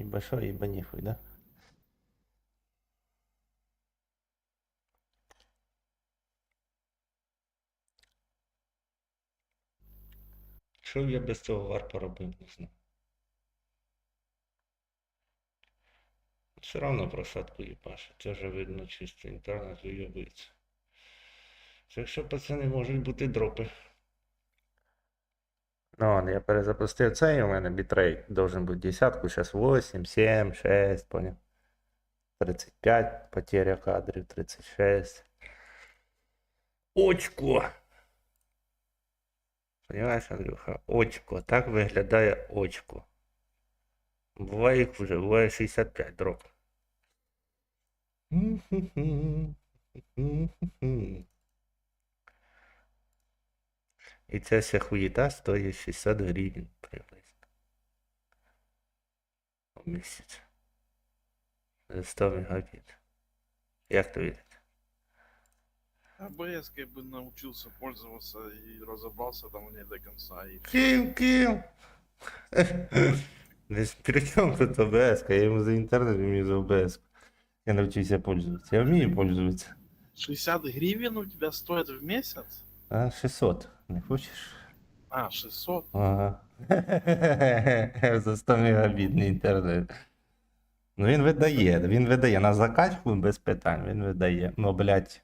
Ибо шо, ибо нихуй, да? Що я без цього варпа робив, не знаю. Все равно просадку їбаше. Це вже видно чисто інтернет уйобується. Так що, пацани, можуть бути дропи. Ну, ладно, я перезапустив цей, у мене бітрейт должен бути десятку, зараз 8, 7, 6, понял. 35, потеря кадрів, 36. Очко! Понимаєш, Андрюха? Очко. Так виглядає очко. Буває їх вже, буває 65 дроп. І ця вся хуєта стоїть 60 гривень приблизно. В місяць. За 100 мегабіт. Як то видите? АБС бы научился пользоваться и разобрался там в ней до конца. И Ким, ким? Десь при чому тут ОБС? Я йому за інтернет вмію за ОБС. Я навчився пользуватися. Я вмію пользуватися. 60 гривен у тебя стоит в месяц? А 600. Не хочеш? А, 600? Ага. За 100 мегабітний інтернет. Ну він видає, він видає на закачку без питань, він видає. Ну, блядь.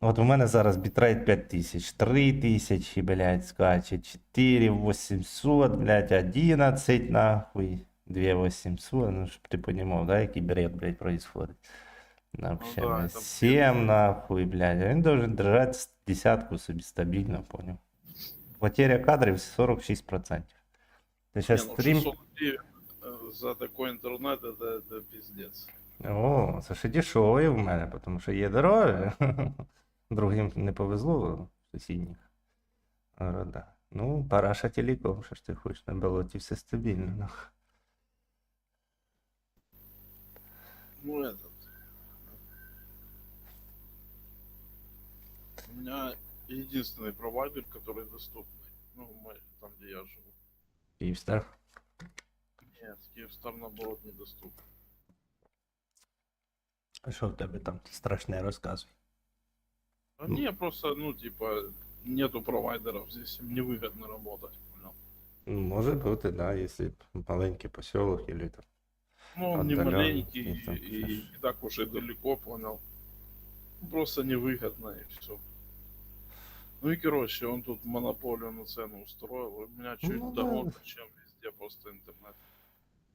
От у мене зараз бітрейт 5000, 3000, блядь, скаче, 4800, блядь, 11, нахуй, 2800, ну, щоб ти понімав, да, який бред, блядь, происходит. Вообще, да, блядь, там 7, нахуй, блядь, а він должен держати десятку собі стабільно, понял. Потеря кадрів 46%. Ти Не, зараз ну, стрім... 600 гривен э, за такой интернет это, это пиздец. О, це ще дешеві в мене, тому що є дороги. Другим не повезло в сусідніх городах. Ну, параша телеком, що ж ти хочеш, на болоті все стабільно. Ну. Ну меня единственный провайдер, который доступный. Ну, там, где я живу. Київстар. Нет, Киевстар, наоборот, недоступен. А що в тебе там страшне розказуй? А Ну. не, просто, ну, типа, нету провайдеров, здесь им невыгодно работать, понял? Ну, Може бути, да, якщо маленький поселок или там. Ну, он не маленький и там, и, знаешь. не так уж и далеко, понял? Просто невыгодно и все. Ну и короче, он тут монополию на цену устроил. У меня чуть Ну, дороже, да. чем везде просто интернет.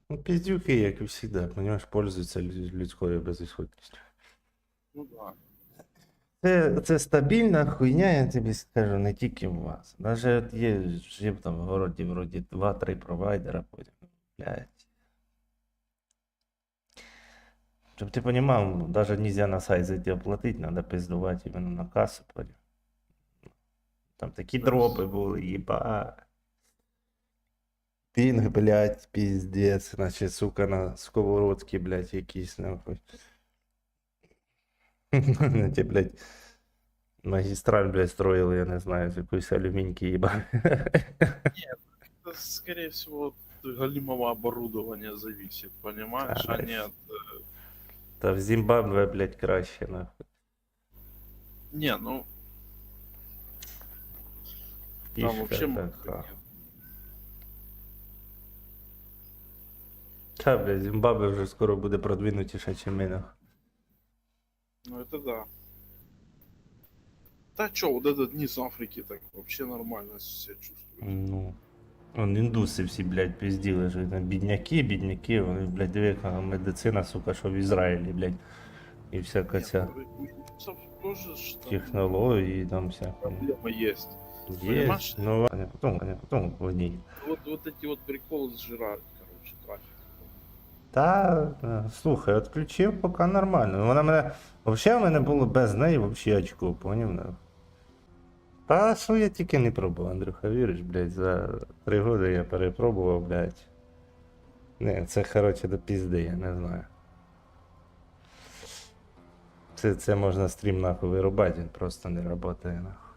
Ну, піздюки, як і завжди, понимаєш, пользуються лю- людською. Ну да. Це, це стабільна хуйня, я тобі скажу, не тільки у вас. Даже от є, жив там в городі вроді 2-3 провайдера, потім, блядь. Щоб ти розумів, навіть нельзя на сайт зайти оплатити, треба пиздувати іменно на касу, поняв? Там такі дропи були, їба. Пінг, блядь, піздець, наче, сука, на сковородці, блядь, якісь, нахуй. Ті, блядь, магістраль, блядь, строїли, я не знаю, з якоїсь алюміньки їба. Это, скорее всего, от галимого оборудования зависит, понимаешь, Да, а да. не от... э, Та в Зімбабве, блядь, краще, нахуй. Не, ну, там Фішка вообще много така. нет. Та, блядь, Зімбабве вже скоро буде продвинутіше, ніж ми, нахуй. Ну это да. Да чё, вот этот низ Африки так вообще нормально себя чувствует. Ну. Вон індуси всі, блядь, пизділи, що там бідняки, бідняки, вони, блядь, диви, яка медицина, сука, що в Ізраїлі, блядь. І всяка Нет, ця ну, у индусов тоже ж там технології, там всяка. проблема есть. Понимаешь? ну ладно, потом, ладно, потом водій. Вот, вот эти вот приколы сжирают, короче, трафик. Та, е, слухай, відключив поки нормально. Вона мене. Взагалі в мене було без неї взагалі очко, поняв? ну. Та що я тільки не пробував, Андрюха, віриш, блядь, за три роки я перепробував, блядь. Не, це коротше до пізди, я не знаю. Це, це можна стрім нахуй вирубати, він просто не працює нахуй.